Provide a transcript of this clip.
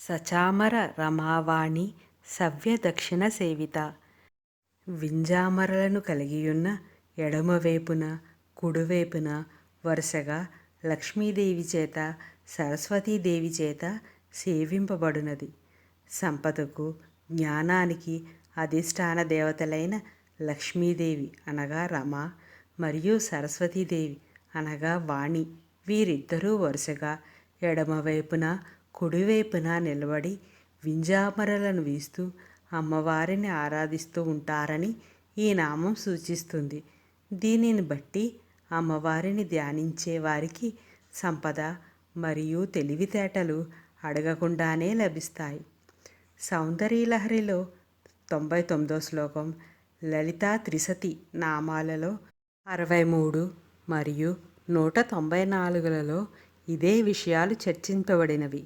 సచామర రమావాణి సవ్య దక్షిణ సేవిత. వింజామరలను కలిగియున్న ఎడమవైపున కుడివైపున వరుసగా లక్ష్మీదేవి చేత సరస్వతీదేవి చేత సేవింపబడునది. సంపదకు జ్ఞానానికి అధిష్టాన దేవతలైన లక్ష్మీదేవి అనగా రమ మరియు సరస్వతీదేవి అనగా వాణి. వీరిద్దరూ వరుసగా ఎడమవైపున కుడివైపున నిలబడి వింజామరలను వీస్తూ అమ్మవారిని ఆరాధిస్తూ ఉంటారని ఈ నామం సూచిస్తుంది. దీనిని బట్టి అమ్మవారిని ధ్యానించే వారికి సంపద మరియు తెలివితేటలు అడగకుండానే లభిస్తాయి. సౌందర్యలహరిలో తొంభై తొమ్మిదో శ్లోకం లలితా త్రిసతి నామాలలో అరవై మూడు మరియు నూట తొంభై నాలుగులలో ఇదే విషయాలు చర్చింపబడినవి.